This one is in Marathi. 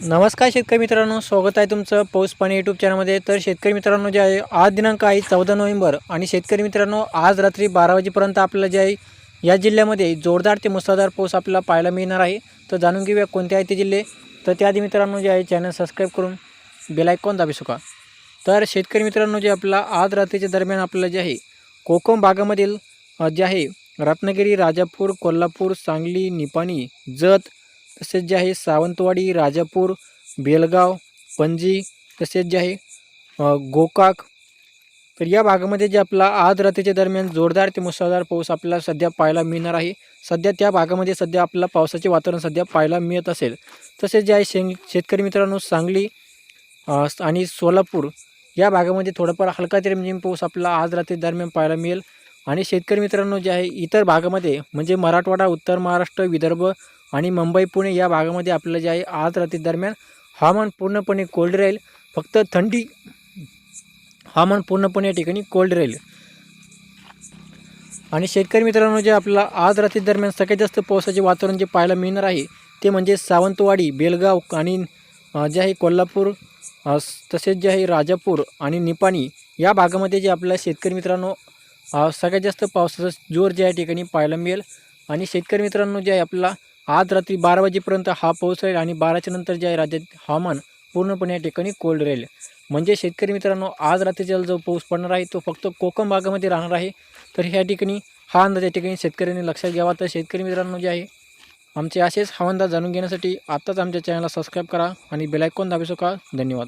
नमस्कार शेतकरी मित्रांनो स्वागत आहे तुमचं पाऊस पाणी यूट्यूब चॅनलमध्ये तर शेतकरी मित्रांनो जे आहे आज दिनांक आहे चौदा नोव्हेंबर. आणि शेतकरी मित्रांनो आज रात्री बारा वाजेपर्यंत आपल्याला जे आहे या जिल्ह्यामध्ये जोरदार ते मुसळधार पाऊस आपल्याला पाहायला मिळणार आहे. तर जाणून घेऊया कोणते आहे ते जिल्हे. तर त्याआधी मित्रांनो जे आहे चॅनल सबस्क्राईब करून बेलायकॉन दाबी सुका तर शेतकरी मित्रांनो जे आपला आज रात्रीच्या दरम्यान आपल्याला जे आहे कोकम भागामधील जे आहे रत्नागिरी राजापूर कोल्हापूर सांगली निपाणी जत तसेच जे आहे सावंतवाडी राजापूर बेलगाव पणजी तसेच जे आहे गोकाक तर या भागामध्ये जे आपला आज रात्रीच्या दरम्यान जोरदार ते मुसळधार पाऊस आपल्याला सध्या पाहायला मिळणार आहे. सध्या त्या भागामध्ये सध्या आपल्याला पावसाचे वातावरण सध्या पाहायला मिळत असेल. तसेच जे आहे शेंग शेतकरी मित्रांनो सांगली आणि सोलापूर या भागामध्ये थोडाफार हलका ते रिमझिम पाऊस आपल्याला आज रात्री दरम्यान पाहायला मिळेल. आणि शेतकरी मित्रांनो जे आहे इतर भागामध्ये म्हणजे मराठवाडा उत्तर महाराष्ट्र विदर्भ आणि मुंबई पुणे या भागामध्ये आपल्याला जे आहे आज रात्री दरम्यान हवामान पूर्णपणे कोल्ड राहील. फक्त थंडी हवामान पूर्णपणे या ठिकाणी कोल्ड राहील. आणि शेतकरी मित्रांनो जे आपल्याला आज रात्री दरम्यान सगळ्यात जास्त पावसाचे वातावरण जे पाहायला मिळणार आहे ते म्हणजे सावंतवाडी बेलगाव आणि जे आहे कोल्हापूर तसेच जे आहे राजापूर आणि निपाणी या भागामध्ये जे आपल्याला शेतकरी मित्रांनो सगळ्यात जास्त पावसाचा जोर जे या ठिकाणी पाहायला मिळेल. आणि शेतकरी मित्रांनो जे आहे आपल्याला आज रात्री बारा वाजेपर्यंत हा पाऊस राहील आणि बाराच्या नंतर जे आहे राज्यात हवामान पूर्णपणे या ठिकाणी कोल्ड राहील. म्हणजे शेतकरी मित्रांनो आज रात्रीचा जो पाऊस पडणार आहे तो फक्त कोकण भागामध्ये राहणार आहे. तर ह्या ठिकाणी हा अंदाज या ठिकाणी शेतकऱ्यांनी लक्षात घ्यावा. तर शेतकरी मित्रांनो जे आहे आमचे असेच हवामान जाणून घेण्यासाठी आत्ताच आमच्या चॅनलला सबस्क्राईब करा आणि बेलायकॉन दाबू शका धन्यवाद.